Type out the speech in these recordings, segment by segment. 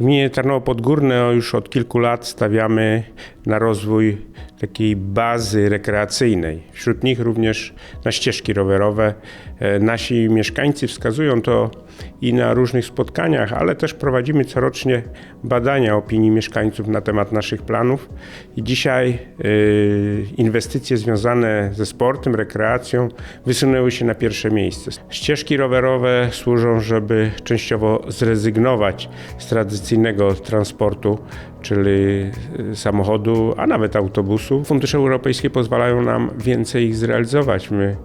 W gminie Tarnowo Podgórne już od kilku lat stawiamy na rozwój takiej bazy rekreacyjnej. Wśród nich również na ścieżki rowerowe. E, Nasi mieszkańcy wskazują to i na różnych spotkaniach, ale też prowadzimy corocznie badania opinii mieszkańców na temat naszych planów. I dzisiaj y, inwestycje związane ze sportem, rekreacją wysunęły się na pierwsze miejsce. Ścieżki rowerowe służą, żeby częściowo zrezygnować z tradycyjnego transportu, czyli y, samochodu, a nawet autobusu. Fundusze europejskie pozwalają nam więcej ich zrealizować. My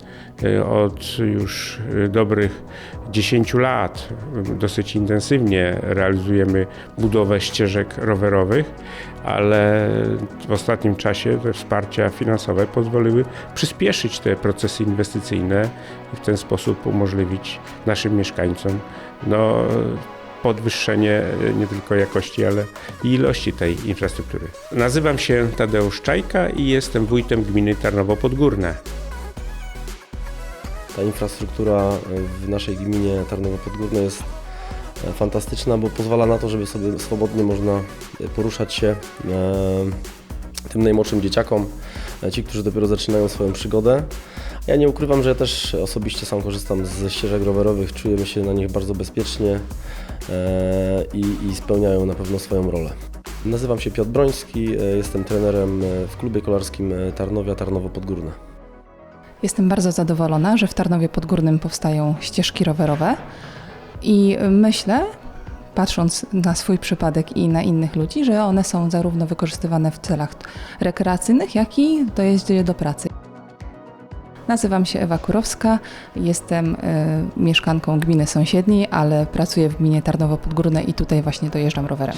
y, od już y, dobrych 10 lat dosyć intensywnie realizujemy budowę ścieżek rowerowych, ale w ostatnim czasie te wsparcia finansowe pozwoliły przyspieszyć te procesy inwestycyjne i w ten sposób umożliwić naszym mieszkańcom no, podwyższenie nie tylko jakości, ale i ilości tej infrastruktury. Nazywam się Tadeusz Czajka i jestem wójtem gminy Tarnowo Podgórne. Ta infrastruktura w naszej gminie Tarnowo Podgórne jest e, fantastyczna, bo pozwala na to, żeby sobie swobodnie można poruszać się e, tym najmłodszym dzieciakom, e, ci, którzy dopiero zaczynają swoją przygodę. Ja nie ukrywam, że ja też osobiście sam korzystam ze ścieżek rowerowych, czujemy się na nich bardzo bezpiecznie e, i, i spełniają na pewno swoją rolę. Nazywam się Piotr Broński, e, jestem trenerem e, w klubie kolarskim Tarnowia Tarnowo Podgórne. Jestem bardzo zadowolona, że w Tarnowie Podgórnym powstają ścieżki rowerowe i myślę, patrząc na swój przypadek i na innych ludzi, że one są zarówno wykorzystywane w celach rekreacyjnych, jak i do jeździe do pracy. Nazywam się Ewa Kurowska, jestem y, mieszkanką gminy sąsiedniej, ale pracuję w gminie Tarnowo Podgórne i tutaj właśnie dojeżdżam rowerem.